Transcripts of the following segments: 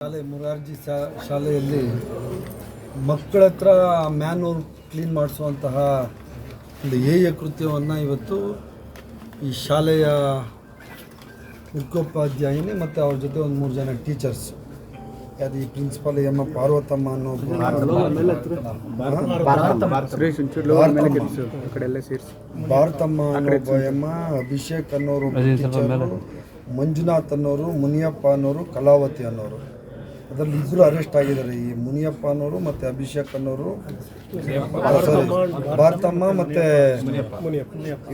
ಶಾಲೆ ಮುರಾರ್ಜಿ ಶಾ- ಶಾಲೆಯಲ್ಲಿ ಮಕ್ಕಳ ಹತ್ರ ಮ್ಯಾನ್ಹೋಲ್ ಕ್ಲೀನ್ ಮಾಡಿಸುವಂತಹ ಒಂದು ಹೇಯ ಕೃತ್ಯವನ್ನು ಇವತ್ತು ಈ ಶಾಲೆಯ ಮುಖ್ಯೋಪಾಧ್ಯಾಯಿನಿ ಮತ್ತು ಅವ್ರ ಜೊತೆ ಒಂದು ಮೂರು ಜನ ಟೀಚರ್ಸ್. ಅದು ಈ ಪ್ರಿನ್ಸಿಪಾಲ್ ಎಮ್ಮ ಪಾರ್ವತಮ್ಮ ಅನ್ನೋ ಭಾರತಮ್ಮ. ಅನ್ನೋ ಒಬ್ಬ ಎಮ್ಮ ಅಭಿಷೇಕ್ ಅನ್ನೋರು ಮಂಜುನಾಥ್ ಅನ್ನೋರು ಮುನಿಯಪ್ಪ ಅನ್ನೋರು ಕಲಾವತಿ ಅನ್ನೋರು. ಅದರಲ್ಲಿ ಇಬ್ಬರು ಅರೆಸ್ಟ್ ಆಗಿದ್ದಾರೆ. ಈ ಮುನಿಯಪ್ಪ ಅನ್ನೋರು ಮತ್ತು ಅಭಿಷೇಕ್ ಅನ್ನೋರು. ಸಾರಿ ಭಾರತಮ್ಮ ಮತ್ತು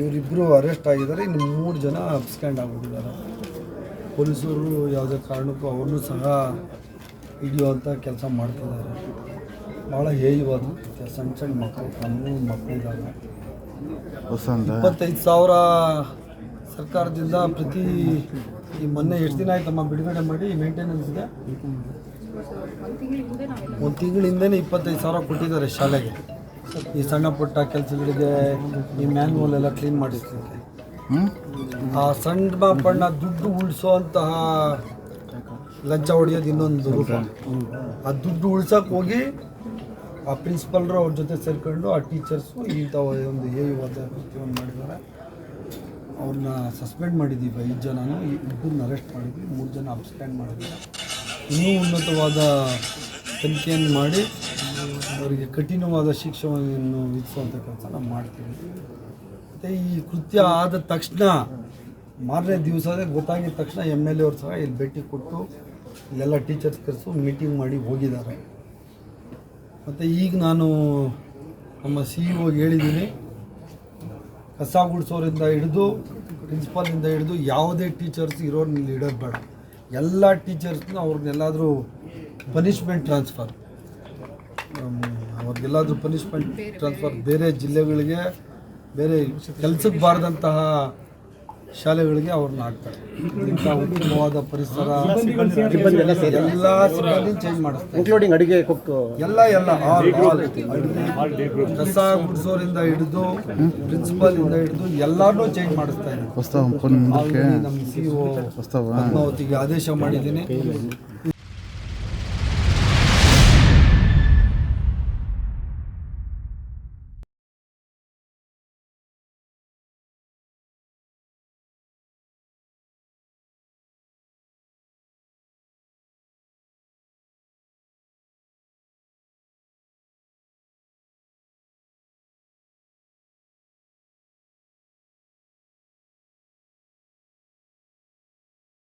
ಇವರಿಬ್ಬರು ಅರೆಸ್ಟ್ ಆಗಿದ್ದಾರೆ. ಇನ್ನು ಮೂರು ಜನ ಅಬ್ಸ್ಕ್ಯಾಂಡ್ ಆಗಿಬಿಟ್ಟಿದ್ದಾರೆ. ಪೊಲೀಸರು ಯಾವುದೇ ಕಾರಣಕ್ಕೂ ಅವ್ರನ್ನೂ ಸಹ ಹಿಡಿಯುವಂಥ ಕೆಲಸ ಮಾಡ್ತಿದ್ದಾರೆ. ಭಾಳ ಹೇಯವಾದ ಸಣ್ಣ ಸಣ್ಣ ಮಕ್ಕಳು ತಮ್ಮ ಮಕ್ಕಳಿದ್ದಾರೆ ಇಪ್ಪತ್ತೈದು ಸಾವಿರ ಸರ್ಕಾರದಿಂದ ಪ್ರತಿ ಈ ಮೊನ್ನೆ ಎಷ್ಟು ದಿನ ಆಯ್ತಮ್ಮ ಬಿಡುಗಡೆ ಮಾಡಿ? ಮೇಂಟೆನೆನ್ಸ್ ಇದೆ ಒಂದು ತಿಂಗಳಿಂದನೇ ಇಪ್ಪತ್ತೈದು ಸಾವಿರ ಕೊಟ್ಟಿದ್ದಾರೆ ಶಾಲೆಗೆ. ಈ ಸಣ್ಣ ಪುಟ್ಟ ಕೆಲಸಗಳಿಗೆ ಈ ಮ್ಯಾನ್ವಲ್ ಎಲ್ಲ ಕ್ಲೀನ್ ಮಾಡಿಸ್ಲಿಕ್ಕೆ. ಆ ಸಣ್ಣ ಪಣ್ಣ ದುಡ್ಡು ಉಳಿಸೋಂತಹ ಲಂಚ ಹೊಡೆಯೋದು ಇನ್ನೊಂದು ರೂಪ. ಆ ದುಡ್ಡು ಉಳ್ಸಕ್ಕೆ ಹೋಗಿ ಆ ಪ್ರಿನ್ಸಿಪಲ್ರು ಅವ್ರ ಜೊತೆ ಸೇರ್ಕೊಂಡು ಆ ಟೀಚರ್ಸು ಇಂಥ ಒಂದು ಹೇಯವಾದ ಕೃತ್ಯವನ್ನು ಮಾಡಿದ್ದಾರೆ. ಅವ್ರನ್ನ ಸಸ್ಪೆಂಡ್ ಮಾಡಿದ್ದೀವಿ ಐದು ಜನನೂ ಇಬ್ಬರನ್ನ ಅರೆಸ್ಟ್ ಮಾಡಿದ್ವಿ, ಮೂರು ಜನ ಅಬ್ಸ್ಟ್ಯಾಂಡ್ ಮಾಡಿದ್ವಿ ಇನ್ನೂ ಉನ್ನತವಾದ ತನಿಖೆಯನ್ನು ಮಾಡಿ ಅವರಿಗೆ ಕಠಿಣವಾದ ಶಿಕ್ಷಣವನ್ನು ವಿಧಿಸುವಂಥ ಕೆಲಸ ನಾವು ಮಾಡ್ತೀವಿ. ಮತ್ತು ಈ ಕೃತ್ಯ ಆದ ತಕ್ಷಣ ಮಾರನೇ ದಿವಸದೇ ಗೊತ್ತಾಗಿದ ತಕ್ಷಣ ಎಂ ಎಲ್ ಎ ಅವ್ರು ಸಹ ಇಲ್ಲಿ ಭೇಟಿ ಕೊಟ್ಟು ಇಲ್ಲೆಲ್ಲ ಟೀಚರ್ಸ್ ಕರೆಸು ಮೀಟಿಂಗ್ ಮಾಡಿ ಹೋಗಿದ್ದಾರೆ. ಮತ್ತು ಈಗ ನಾನು ನಮ್ಮ ಸಿ ಇ ಓಗೆ ಹೇಳಿದ್ದೀನಿ, ಕಸ ಗುಡಿಸೋರಿಂದ ಹಿಡಿದು ಪ್ರಿನ್ಸಿಪಾಲಿಂದ ಹಿಡಿದು ಯಾವುದೇ ಟೀಚರ್ಸ್ ಇರೋರು ಇಲ್ಲಿ ಇಡೋದು ಬೇಡ. ಎಲ್ಲ ಟೀಚರ್ಸ್ನ ಅವ್ರನ್ನೆಲ್ಲಾದರೂ ಪನಿಷ್ಮೆಂಟ್ ಟ್ರಾನ್ಸ್ಫರ್ ಅವ್ರಿಗೆಲ್ಲಾದರೂ ಪನಿಷ್ಮೆಂಟ್ ಟ್ರಾನ್ಸ್ಫರ್ ಬೇರೆ ಜಿಲ್ಲೆಗಳಿಗೆ ಬೇರೆ ಕೆಲ್ಸಕ್ಕೆ ಬಾರದಂತಹ ಶಾಲೆಗಳಿಗೆ ಅವ್ರನ್ನ ಹಾಕ್ತಾರೆ. ಇಂಥ ಉತ್ತಮವಾದ ಪರಿಸರ ಎಲ್ಲ ಸಿಬ್ಬಂದಿ ಚೇಂಜ್ ಮಾಡಿಸ್ತಾರೆ. ಇನ್ಕ್ಲೂಡಿಂಗ್ ಅಡಿಗೆ ಕುಕ್ ಎಲ್ಲ ಎಲ್ಲ ಆಲ್ ಆಲ್ ಕಸ ಗುಡಿಸೋರಿಂದ ಹಿಡಿದು ಪ್ರಿನ್ಸಿಪಲ್ ಇಂದ ಹಿಡಿದು ಎಲ್ಲಾರನ್ನೂ ಚೇಂಜ್ ಮಾಡಿಸ್ತಾ ಮುಂದಕ್ಕೆ ನಮ್ಮ ಸಿ ಒ ಪದ್ಮಾವತಿಗೆ ಆದೇಶ ಮಾಡಿದ್ದೀನಿ.